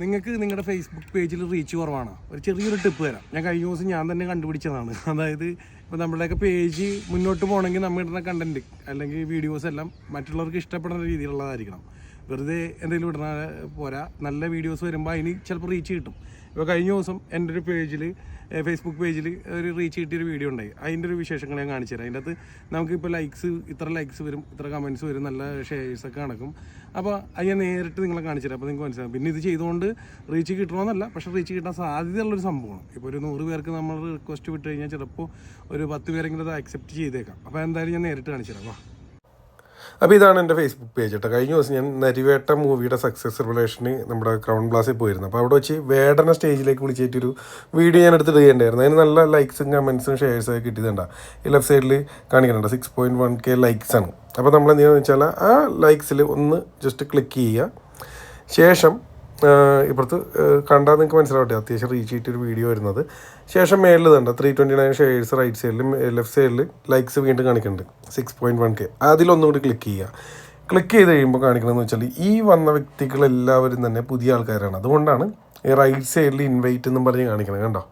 നിങ്ങൾക്ക് നിങ്ങളുടെ ഫേസ്ബുക്ക് പേജിൽ റീച്ച് കുറവാണ്. ഒരു ചെറിയൊരു ടിപ്പ് തരാം. ഞാൻ കഴിഞ്ഞ ദിവസം ഞാൻ തന്നെ കണ്ടുപിടിച്ചതാണ്. അതായത് ഇപ്പോൾ നമ്മുടെയൊക്കെ പേജ് മുന്നോട്ട് പോകണമെങ്കിൽ നമ്മൾ ഇടുന്ന കണ്ടന്റ് അല്ലെങ്കിൽ വീഡിയോസ് എല്ലാം മറ്റുള്ളവർക്ക് ഇഷ്ടപ്പെടുന്ന രീതിയിലുള്ളതായിരിക്കണം. വെറുതെ എന്തെങ്കിലും ഇടുന്ന പോരാ. നല്ല വീഡിയോസ് വരുമ്പോൾ അതിന് ചിലപ്പോൾ റീച്ച് കിട്ടും. ഇപ്പോൾ കഴിഞ്ഞ ദിവസം എന്റെ ഒരു പേജിൽ ഫേസ്ബുക്ക് പേജിൽ ഒരു റീച്ച് കിട്ടിയൊരു വീഡിയോ ഉണ്ടായി. അതിന്റെ ഒരു വിശേഷങ്ങൾ ഞാൻ കാണിച്ചു തരാം. അതിന്റെ അകത്ത് നമുക്കിപ്പോൾ ലൈക്സ് ഇത്ര ലൈക്സ് വരും ഇത്ര കമന്റ്സ് വരും നല്ല ഷെയർസ് ഒക്കെ നടക്കും. അപ്പോൾ അത് ഞാൻ നേരിട്ട് നിങ്ങളെ കാണിച്ചു തരാം. അപ്പോൾ നിങ്ങൾക്ക് മനസ്സിലാവും. പിന്നെ ഇത് ചെയ്തുകൊണ്ട് റീച്ച് കിട്ടണമെന്നല്ല പക്ഷേ റീച്ച് കിട്ടാൻ സാധ്യതയുള്ളൊരു സംഭവമാണ്. ഇപ്പോൾ ഒരു നൂറ് പേർക്ക് നമ്മൾ റിക്വസ്റ്റ് വിട്ട് കഴിഞ്ഞാൽ ചിലപ്പോൾ ഒരു പത്ത് പേരെങ്കിലും അത് അക്സെപ്റ്റ് ചെയ്തേക്കാം. അപ്പോൾ എന്തായാലും ഞാൻ നേരിട്ട് കാണിച്ചു തരാം. അപ്പോൾ ഇതാണ് എന്റെ ഫേസ്ബുക്ക് പേജ് കേട്ടോ കഴിഞ്ഞ ദിവസം ഞാൻ നരിവേട്ട മൂവിയുടെ സക്സസ് റിവലേഷന് നമ്മുടെ ക്രൗൺ പ്ലാസിൽ പോയിരുന്നു. അപ്പോൾ അവിടെ വെച്ച് വേടന സ്റ്റേജിലേക്ക് വിളിച്ചിട്ടൊരു വീഡിയോ ഞാൻ എടുത്തിട്ട് ചെയ്യേണ്ടായിരുന്നു. അതിന് നല്ല ലൈക്സും കമൻസും ഷെയർസും ഒക്കെ കിട്ടിയതുണ്ടാ ഈ ലെഫ്റ്റ് സൈഡിൽ കാണിക്കുന്നുണ്ട് six point one K likes ആണ്. അപ്പോൾ നമ്മൾ എന്ത് ചെയ്യുന്നത് വെച്ചാൽ ആ ലൈക്സിൽ ഒന്ന് ജസ്റ്റ് ക്ലിക്ക് ചെയ്യുക. ശേഷം ഇപ്പുറത്ത് കണ്ടാൽ നിങ്ങൾക്ക് മനസ്സിലാവട്ടെ. അത്യാവശ്യം റീച്ച് ചെയ്തിട്ടൊരു വീഡിയോ വരുന്നത് ശേഷം മേളിൽ കണ്ട three twenty nine shares right സൈഡിലും ലെഫ്റ്റ് സൈഡിൽ ലൈക്സ് വീണ്ടും കാണിക്കുന്നുണ്ട്. സിക്സ് പോയിന്റ് വൺ കെ അതിലൊന്നുകൂടി ക്ലിക്ക് ചെയ്യുക. ക്ലിക്ക് ചെയ്ത് കഴിയുമ്പോൾ കാണിക്കണമെന്ന് വെച്ചാൽ ഈ വന്ന വ്യക്തികളെല്ലാവരും തന്നെ പുതിയ ആൾക്കാരാണ്. അതുകൊണ്ടാണ് ഈ റൈറ്റ് സൈഡിൽ ഇൻവൈറ്റ് എന്നും പറഞ്ഞ് കാണിക്കണം കണ്ടോ?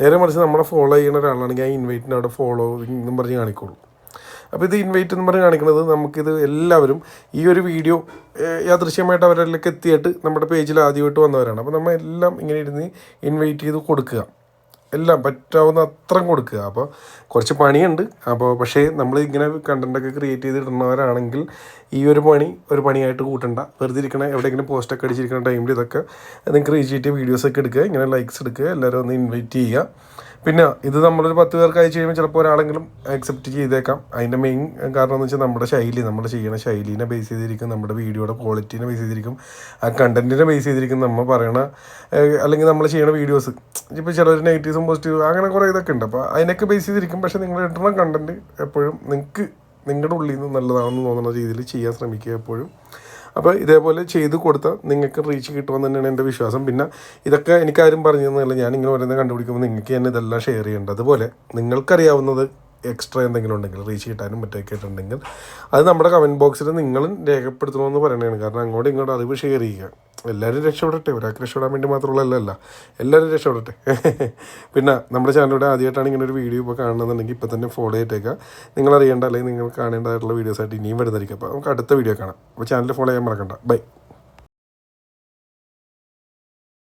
നേരെ മറിച്ച് നമ്മളെ ഫോളോ ചെയ്യുന്ന ഒരാളാണെങ്കിൽ ആ ഇൻവൈറ്റിന്റെ അവിടെ ഫോളോ എന്നും പറഞ്ഞ് കാണിക്കുള്ളൂ. അപ്പോൾ ഇത് ഇൻവൈറ്റ് എന്ന് പറഞ്ഞ് കാണിക്കുന്നത് നമുക്കിത് എല്ലാവരും ഈ ഒരു വീഡിയോ യാദൃശ്യമായിട്ട് അവരിലേക്ക് എത്തിയിട്ട് നമ്മുടെ പേജിൽ ആദ്യമായിട്ട് വന്നവരാണ്. അപ്പോൾ നമ്മൾ എല്ലാം ഇങ്ങനെ ഇരുന്ന് ഇൻവൈറ്റ് ചെയ്ത് കൊടുക്കുക. എല്ലാം പറ്റാവുന്ന അത്രയും കൊടുക്കുക. അപ്പോൾ കുറച്ച് പണിയുണ്ട്. അപ്പോൾ പക്ഷേ നമ്മൾ ഇങ്ങനെ കണ്ടന്റൊക്കെ ക്രിയേറ്റ് ചെയ്ത് ഇടുന്നവരാണെങ്കിൽ ഈ ഒരു പണി ഒരു പണിയായിട്ട് കൂട്ടണ്ട. വെറുതെ ഇരിക്കണ എവിടെയെങ്കിലും പോസ്റ്റൊക്കെ അടിച്ചിരിക്കുന്ന ടൈമിൽ ഇതൊക്കെ നിങ്ങൾക്ക് റീച്ച് ചെയ്തിട്ട് വീഡിയോസൊക്കെ എടുക്കുക. ഇങ്ങനെ ലൈക്സ് എടുക്കുക. എല്ലാവരും ഒന്ന് ഇൻവൈറ്റ് ചെയ്യുക. പിന്നെ ഇത് നമ്മളൊരു പത്ത് പേർക്ക് അയച്ചു കഴിയുമ്പോൾ ചിലപ്പോൾ ഒരാളെങ്കിലും അക്സെപ്റ്റ് ചെയ്തേക്കാം. അതിന്റെ മെയിൻ കാരണം എന്ന് വെച്ചാൽ നമ്മുടെ ശൈലി നമ്മൾ ചെയ്യുന്ന ശൈലീനെ ബേസ് ചെയ്തിരിക്കും നമ്മുടെ വീഡിയോയുടെ ക്വാളിറ്റീനെ ബേസ് ചെയ്തിരിക്കും. ആ കണ്ടന്റിനെ ബേസ് ചെയ്തിരിക്കും നമ്മൾ പറയണ അല്ലെങ്കിൽ നമ്മൾ ചെയ്യണ വീഡിയോസ് ഇപ്പോൾ ചിലർ നെഗറ്റീവ്സും പോസിറ്റീവ് അങ്ങനെ കുറേ ഇതൊക്കെ ഉണ്ട്. അപ്പോൾ അതിനൊക്കെ ബേസ് ചെയ്തിരിക്കും. പക്ഷേ നിങ്ങൾ ഇടുന്ന കണ്ടന്റ് എപ്പോഴും നിങ്ങൾക്ക് നിങ്ങളുടെ ഉള്ളിൽ നിന്ന് നല്ലതാണെന്ന് തോന്നുന്ന രീതിയിൽ ചെയ്യാൻ ശ്രമിക്കുക എപ്പോഴും. അപ്പോൾ ഇതേപോലെ ചെയ്ത് കൊടുത്താൽ നിങ്ങൾക്ക് റീച്ച് കിട്ടുമെന്ന് തന്നെയാണ് എന്റെ വിശ്വാസം. പിന്നെ ഇതൊക്കെ എനിക്കാരും പറഞ്ഞു തന്നില്ല ഞാൻ ഇങ്ങനെ കണ്ടുപിടിക്കുമ്പോൾ നിങ്ങൾക്ക് തന്നെ ഇതെല്ലാം ഷെയർ ചെയ്യേണ്ടത് അതുപോലെ നിങ്ങൾക്കറിയാവുന്നത് എക്സ്ട്രാ എന്തെങ്കിലും ഉണ്ടെങ്കിൽ റീച്ച് കിട്ടാനും മറ്റൊക്കെ ആയിട്ടുണ്ടെങ്കിൽ അത് നമ്മുടെ കമന്റ് ബോക്സിൽ നിങ്ങളും രേഖപ്പെടുത്തണമെന്ന് പറയണതാണ് കാരണം അങ്ങോട്ടും ഇങ്ങോട്ടും അറിവ് ഷെയർ ചെയ്യുക. എല്ലാവരും രക്ഷപ്പെടട്ടെ. ഒരാൾക്ക് രക്ഷപ്പെടാൻ വേണ്ടി മാത്രമുള്ളതല്ല എല്ലാവരും രക്ഷപ്പെടട്ടെ. പിന്നെ നമ്മുടെ ചാനലിലൂടെ ആദ്യമായിട്ടാണ് ഇങ്ങനെ ഒരു വീഡിയോ ഇപ്പോൾ കാണണമെന്നുണ്ടെങ്കിൽ ഇപ്പോൾ തന്നെ ഫോളോ ചെയ്തേക്കുക. നിങ്ങൾ അറിയേണ്ട അല്ലെങ്കിൽ നിങ്ങൾ കാണേണ്ടതായിട്ടുള്ള വീഡിയോസായിട്ട് ഇനിയും വരുന്നതായിരിക്കും. അപ്പോൾ നമുക്ക് അടുത്ത വീഡിയോ കാണാം. അപ്പോൾ ചാനൽ ഫോളോ ചെയ്യാൻ മറക്കണ്ട. ബൈ